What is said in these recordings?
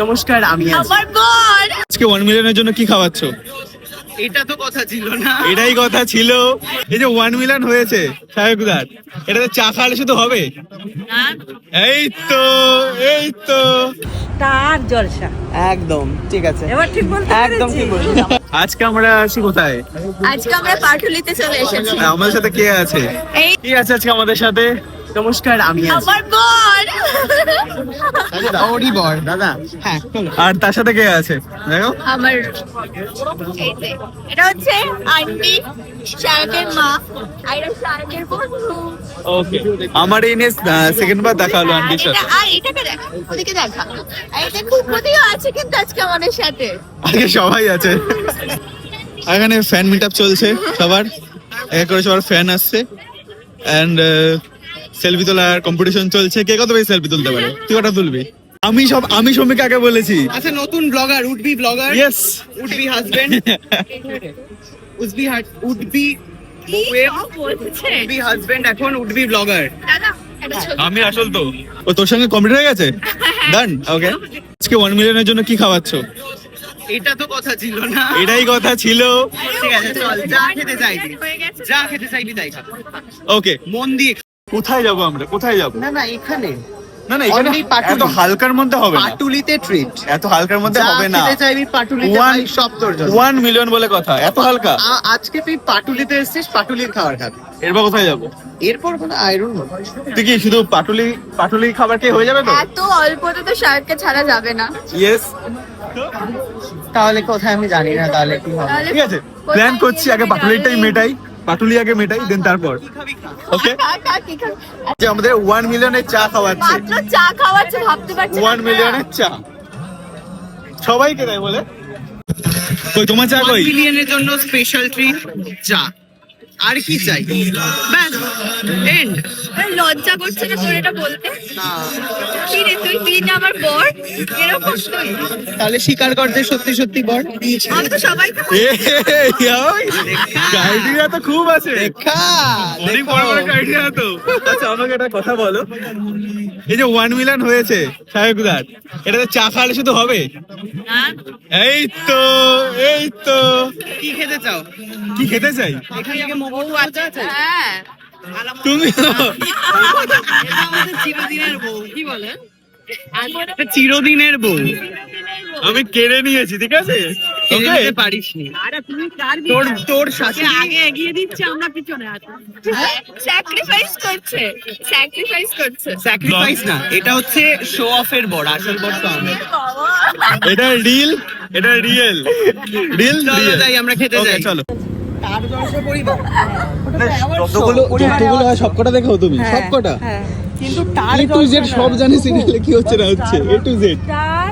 নমস্কার আমি আমার বোন আজকে ওয়ান মিলিয়নের জন্য কি খাওয়াচ্ছ? এটা তো কথা ছিল না। এটাই কথা ছিল। এই যে ওয়ান মিলিয়ন হয়েছে সাহেবদার এটাতে চা খাওয়ালে শুধু হবে? এই তো এই তো। তার জলসা। একদম ঠিক আছে। এবার ঠিক বলতে একদম ঠিক? বলেছি। আজকে আমরা আছি কোথায়? আজকে আমরা পাটুলিতে চলে এসেছি। আমাদের সাথে কে আছে? এই কি আছে আজকে আমাদের সাথে? নমস্কার আমি আমার বোন ওরই বর। দাদা। হ্যাঁ আর তার সাথে কে আছে? দেখো। আমার এটা হচ্ছে আন্টি শারকের মা। আর এটা শারকের বন্ধু। ওকে আমার এই নিয়ে সেকেন্ড বার দেখা হলো আন্টির সাথে। আর এটাকে দেখা ওদিকে দেখা। আর এটা কুকুদিও আছে কিন্তু আজকে আমাদের সাথে। আজকে সবাই আছে। এখানে ফ্যান মিট চলছে সবার। এক করে সবার ফ্যান আসছে। অ্যান্ড সেলফি তোলার কম্পিটিশন চলছে। কে কত বেশি সেলফি তুলতে পারে? তুই কটা তুলবি? আমি সব আমি সমীকে আগে বলেছি। আচ্ছা নতুন blogger would be blogger yes would be husband would be would be husband এখন উডবি ব্লগার আমি আসল তো। ও তোর সঙ্গে কমপ্লিট হয়ে গেছে? ডান ওকে আজকে ওয়ান মিলিয়নের জন্য কি খাওয়াচ্ছ? এটা তো কথা ছিল না। এটাই কথা ছিল। ঠিক আছে চল যা খেতে চাইবি। যা খেতে চাইবি তাই খা। ওকে মন দিয়ে। কোথায় যাব আমরা? কোথায় যাব? না না এখানে। না না এখানে। এত হালকার মধ্যে হবে না। পাটুলিতে ট্রিট এত হালকার মধ্যে হবে না। খেতে চাইবি পাটুলিতে One- ভাই সব তোর জন্য। ওয়ান মিলিয়ন বলে কথা। এত হালকা? আজকে তুই পাটুলিতে এসেছিস পাটুলির খাবার খাবি। এরপর কোথায় যাব? এরপর কোনো আয়রন তুই কি শুধু পাটুলি পাটুলি খাবার খেয়ে হয়ে যাবে তো? এত অল্পতে তো শার্টকে ছাড়া যাবে না। ইয়েস তাহলে কোথায় আমি জানি না তাহলে কি হবে? তাহলে ঠিক আছে। প্ল্যান করছি আগে পাটুলিটাই মেটাই। পাটুলি আগে মেটাই দেন তারপর। ওকে? যে আমাদের 1 মিলিয়নের চা খাওয়াচ্ছে। মাত্র চা খাওয়াচ্ছে ভাবতে পারছেন 1 মিলিয়নের চা। সবাইকে দেয় বলে। কই তোমার চা কই? মিলিয়নের জন্য স্পেশাল ট্রিট চা। আর কি চাই? এন্ড লজ্জা করছে না তোর এটা বলতে? কি রে তুই তুই না আমার বর? এরকম তুই? তাহলে স্বীকার কর যে সত্যি সত্যি বল আমি তো ক্রাইটেরিয়া তো খুব আছে। দেখা অনেক বড় বড় ক্রাইটেরিয়া তো। আচ্ছা আমাকে একটা কথা বলো। এই যে ওয়ান মিলিয়ন হয়েছে সাহেবদার এটাতে চা খাওয়ালে শুধু হবে? এই তো এই তো। কি খেতে চাও? কি খেতে চাই? এখান থেকে মোমো আছে আছে হ্যাঁ তুমি চিরদিনের বউ। কি বলে চিরদিনের বউ আমি কেড়ে নিয়েছি ঠিক আছে? খেয়ে পারিস নি আরে তুমি কার তোর তোর শাশুড়ি আগে এগিয়ে দিচ্ছে আমরা পিছনে আছি। স্যাক্রিফাইস করছে। স্যাক্রিফাইস করছে। স্যাক্রিফাইস না এটা হচ্ছে শো অফের বড় আসল বড় তো আমি এটা রিল এটা রিয়েল রিল যাই আমরা খেতে যাই। চলো। যতগুলো হয় সবকটা দেখো তুমি সবকটা? কিন্তু তার এ টু জেড সব জানি সিরিয়ালে কি হচ্ছে না হচ্ছে এ টু জেড। তার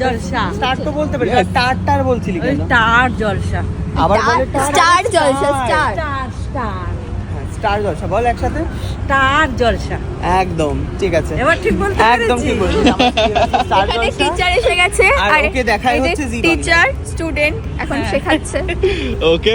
জলসা। তার তো বলতে পারি তার তার বলছিলি কেন? তার জলসা। আবার বলে star Jalsha star star star star Jalsha বল একসাথে। তার জলসা। একদম ঠিক আছে। এবার ঠিক বলতে একদম ঠিক? বলছিস। স্টার এখানে জলসা। টিচার এসে গেছে। আর ওকে দেখাই হচ্ছে জি টিচার স্টুডেন্ট এখন শেখাচ্ছে। ওকে